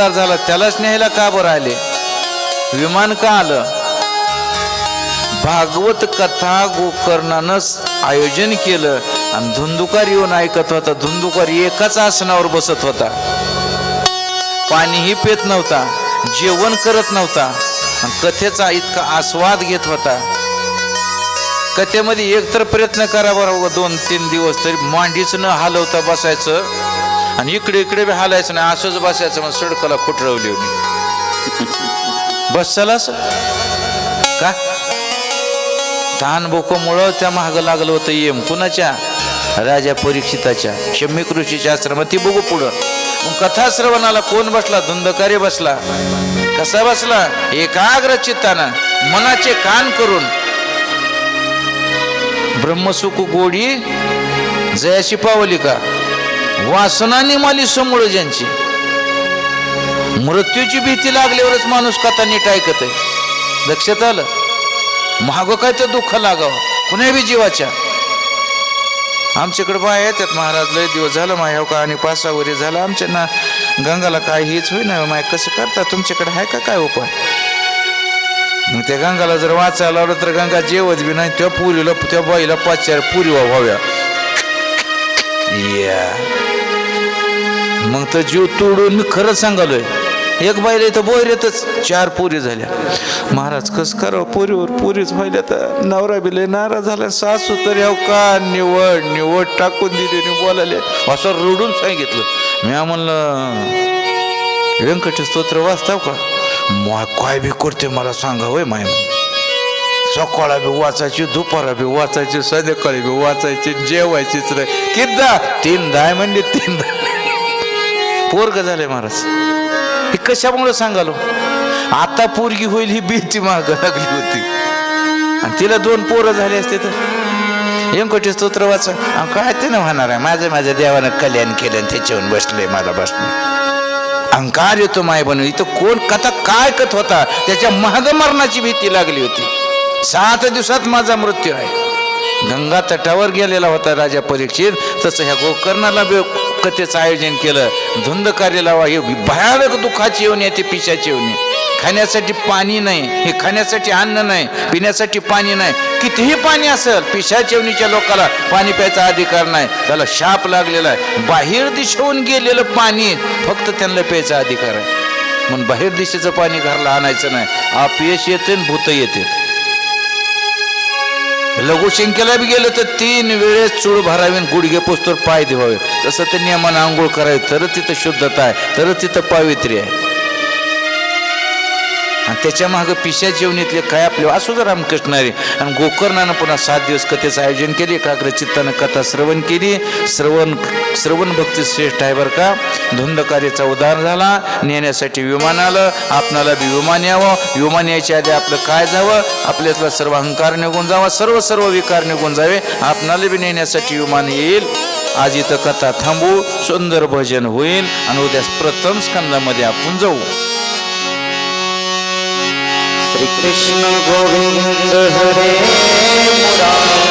उद्धार झाला त्यालाच न्यायला का बरं आले? विमान का आलं? भागवत कथा गोकर्णानं आयोजन केलं आणि धुंदुकार येऊन ऐकत होता. धुंदुकार एकाच आसनावर बसत होता. पाणीही पेत नव्हता जेवण करत नव्हता कथेचा इतका आस्वाद घेत होता. कथेमध्ये एकतर प्रयत्न करा बरं दोन तीन दिवस तरी मांडीच न हलवता बसायचं. आणि इकडे इकडे बी हालायचं नाही. असंच बसायचं मग सडकला फुटरवली होती. बस चलास का? तहान भोकोमुळं त्या महाग लागलं होतं येम कुणाच्या? राजा परीक्षिताच्या. शम्मिक ऋषीच्या आश्रमात ती बघू पुढं. मग कथाश्रवणाला कोण बसला? धुंदकारी बसला. कसा बसला? एकाग्र चित्तानं मनाचे कान करून. ब्रह्मसुख गोडी जयाशी पावली का? वासनाने माली समोर ज्यांची. मृत्यूची भीती लागल्यावरच माणूस कथा नीट ऐकत आहे लक्षात आलं? महाग काय तर दुःख लागावं. कुण्या बी जीवाच्या. आमच्याकडे बाय येतात महाराज लय दिवस झालं माय हो का आणि पाच झालं. आमच्या ना गंगाला काय हेच होईना हो माय. कसं करता? तुमच्याकडे आहे का काय उपाय? मग त्या गंगाला जर वाचायला लावलं तर गंगा जेवत बी नाही. त्या पुरीला त्या बाईला पाच चार पुरी व्हाव्या. या. मग तर जीव तोडून मी खरंच सांगालोय. एक बाईला इथं बोहरेतच चार पोरी झाल्या. महाराज कस करावं? पोरीवर पोरीच व्हायल्या तर नवरा बिले नाराज झाला. सासू तर याव का निवड निवड टाकून दिली आणि बोलाले असं रडून सांगितलं. मी म्हणलं व्यंकटेश स्तोत्र वाचताव का? काय बी करते मला सांगा होय माय. सकाळ बी वाचायची दुपारा बी वाचायची संध्याकाळी बी वाचायची जेवायचीच रे किद्दा तीन दाय म्हणजे तीन पोरग झाले महाराज. हे कशामुळे सांगालो? आता पोरगी होईल ही भीती माग लागली होती. आणि तिला दोन पोरं झाले असते तर? व्यंकटी स्तोत्र वाचा. काय ते ना होणार आहे? माझं माझ्या देवानं कल्याण केलं आणि त्याच्यावर बसलंय मला बसणं. अहंकार येतो माय बनू इथं कोण कथा काय कथ होता? त्याच्या महागमरणाची भीती लागली होती. सात दिवसात माझा मृत्यू आहे. गंगा तटावर गेलेला होता राजा परीक्षित. तसं ह्या गोकर्णाला कथेचं आयोजन केलं. धुंद कार्य लावा हे भयानक दुःखाची येऊन येते पिशाची येऊन खाण्यासाठी पाणी नाही हे खाण्यासाठी अन्न नाही पिण्यासाठी पाणी नाही. कितीही पाणी असेल पिशाचेवणीच्या लोकाला. पाणी प्यायचा अधिकार नाही. त्याला शाप लागलेला आहे. बाहेर दिशेहून गेलेलं पाणी फक्त त्यांना प्यायचा अधिकार आहे. म्हणून बाहेर दिशेचं पाणी घरला आणायचं नाही. अपयश येते आणि भूत येते. लघुशंकेला बी गेलं तर तीन वेळेस चूळ भरावी गुडघे पोचतर पाय देवावे तसं ते नियमानं आंघोळ करावी तर तिथं शुद्धता आहे तर तिथं पावित्र्य आहे. आणि त्याच्या मागं पिशा जेवणीतले काय आपले असू जर रामकृष्णारे आणि गोकर्णानं पुन्हा सात दिवस कथेचं आयोजन केले एकाग्र चित्तानं कथा श्रवण केली. श्रवण श्रवण भक्ती श्रेष्ठ आहे बरं का. धुंदकार्याचा उद्धार झाला नेण्यासाठी विमान आलं आपणाला बी विमान यावं. विमान यायच्या आधी आपलं काय जावं? आपल्यातला सर्व अहंकार निघून जावा सर्व सर्व विकार निघून जावे. आपणाला बी नेण्यासाठी विमान येईल. आज इथं कथा थांबू सुंदर भजन होईल. आणि उद्या प्रथम स्कंदामध्ये आपण जाऊ. श्री कृष्ण गोविंद हरे